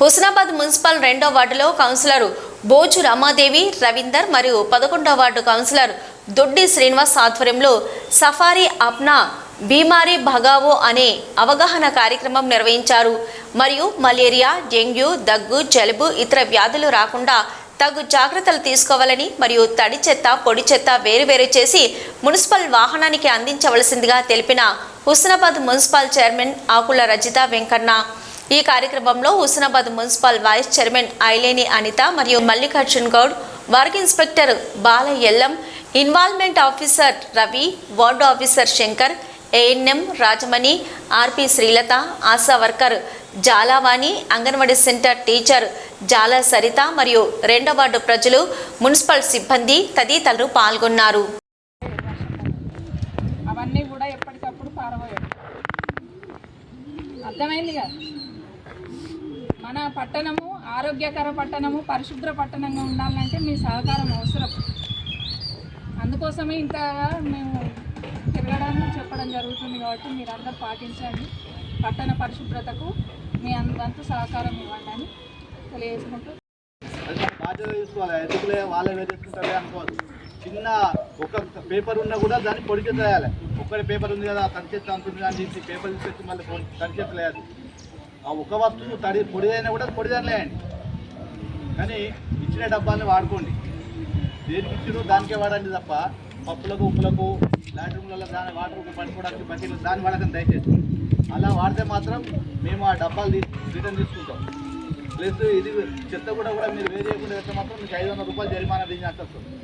Husnabad municipal రెండో వార్డులో councillor బోచు Ramadevi Ravinder మరియు పదకొండో వార్డు కౌన్సిలర్ దొడ్డి శ్రీనివాస్ ఆధ్వర్యంలో సఫారీ అప్నా బీమారీ భగావో అనే అవగాహన కార్యక్రమం నిర్వహించారు. మరియు మలేరియా డెంగ్యూ దగ్గు జలుబు ఇతర వ్యాధులు రాకుండా తగు జాగ్రత్తలు తీసుకోవాలని మరియు తడి చెత్త పొడి చెత్త వేరువేరు చేసి మున్సిపల్ వాహనానికి అందించవలసిందిగా తెలిపిన హుస్నాబాద్ మున్సిపల్ చైర్మన్ ఆకుల రజిత వెంకన్న ఈ కార్యక్రమంలో Husnabad municipal vice chairman Aileni Anitha మరియు Mallikarjun Goud work inspector Bala Ellam involvement officer Ravi ward officer Shankar ANM Rajamani RP Srilatha Asha worker Jalavani anganwadi centre teacher Jala Saritha మరియు రెండో ward ప్రజలు municipal సిబ్బంది తదితరులు పాల్గొన్నారు. అవన్నీ కూడా ఎప్పటికప్పుడు పారబోయాయి. అర్థమైంది కదా? మన పట్టణము ఆరోగ్యకర పట్టణము పరిశుభ్ర పట్టణంగా ఉండాలంటే మీ సహకారం అవసరం. అందుకోసమే ఇంతగా మేము తిరగడం చెప్పడం జరుగుతుంది కాబట్టి మీరు పాటించండి. పట్టణ పరిశుభ్రతకు మీ అందరితో సహకారం ఇవ్వండి అని తెలియజేసుకుంటూ. బాధ్యత తీసుకోవాలి ఎందుకులే వాళ్ళే వేరేసుకుంటారే అనుకోవద్దు. చిన్న ఒక పేపర్ ఉన్నా కూడా దాన్ని పొడి ఒక్కడే పేపర్ ఉంది కదా తడి చేత అంటుంది అని చెప్పి పేపర్ తీసుకొచ్చి మళ్ళీ పొడి- తడి ఆ ఒక వస్తువు తడి పొడిదైనా కూడా పొడిదనలేయండి కానీ ఇచ్చిన డబ్బాల్ని వాడుకోండి. దేనికి ఇచ్చిరు దానికే వాడండి తప్ప పప్పులకు ఉప్పులకు లాట్రూమ్లలో దాని వాటర్ పట్టుకోవడానికి బకెట్లు దాన్ని వాడకం దయచేసి. అలా వాడితే మాత్రం మేము ఆ డబ్బాలు తీ- రిటర్న్ తీసుకుంటాం. ప్లస్ ఇది చెత్త కూడా కూడా మీరు వేరే కూడా మాత్రం మీకు ఐదు వందల రూపాయలు జరిమానా విధించాల్సి వస్తుంది